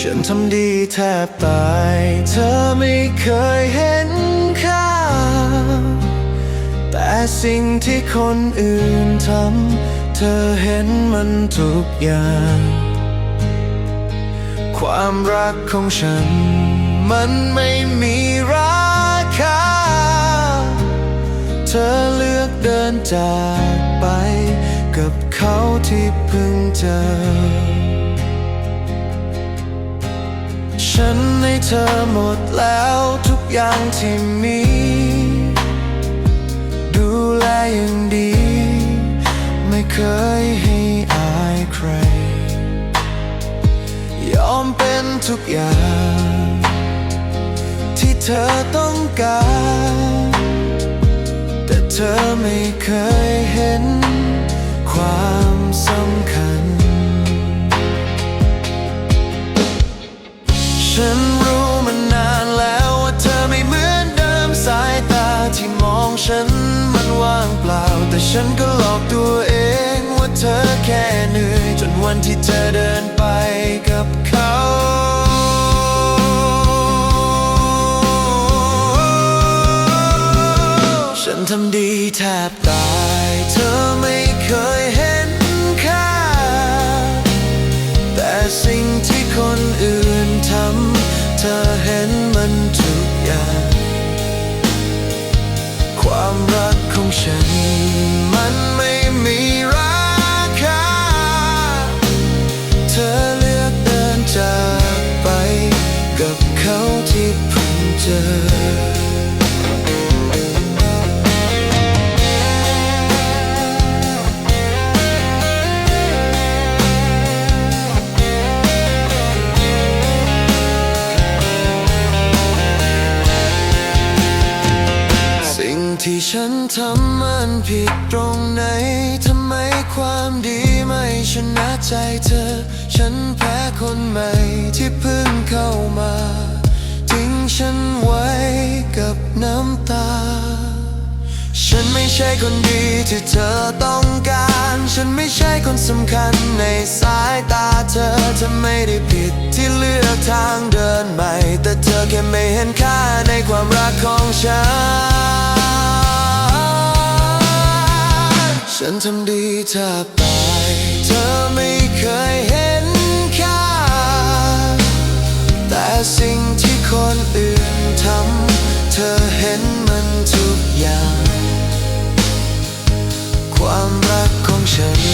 ฉันทำดีแทบตาย เธอไม่เคยเห็นค่า แต่สิ่งที่คนอื่นทำ เธอเห็นมันทุกอย่าง ความรักของฉัน มันไม่มีราคา เธอเลือกเดินจากไป กับเขาที่เพิ่งเจอ ฉันให้เธอหมดแล้วทุกอย่างที่มี ดูแลอย่างดี ไม่เคยให้อายใคร ยอมเป็นทุกอย่าง ที่เธอต้องการ แต่เธอไม่เคยเห็น ฉันก็หลอกตัวเองว่าเธอแค่เหนื่อย จนวันที่เธอเดินไปกับเขาฉันทำดีแทบตาย เธอไม่เคยเห็นค่า แต่สิ่งที่คนอื่นทำ เธอเห็นมันทุกอย่าง ความรักของฉัน มันไม่มีราคา เธอเลือกเดินจากไป กับเขาที่เพิ่งเจอ ฉันทำมันผิดตรงไหน ทำไมความดีไม่ชนะใจเธอ ฉันแพ้คนใหม่ที่เพิ่งเข้ามาทิ้งฉันไว้กับน้ำตา ฉันไม่ใช่คนดีที่เธอต้องการ ฉันไม่ใช่คนสำคัญในสายตาเธอเธอไม่ได้ผิดที่เลือกทางเดินใหม่ แต่เธอแค่ไม่เห็นค่าในความรักของฉัน ฉันทำดีแทบตายเธอไม่เคยเห็นค่า แต่สิ่งที่คนอื่นทำเธอเห็นมันทุกอย่าง ความรักของฉัน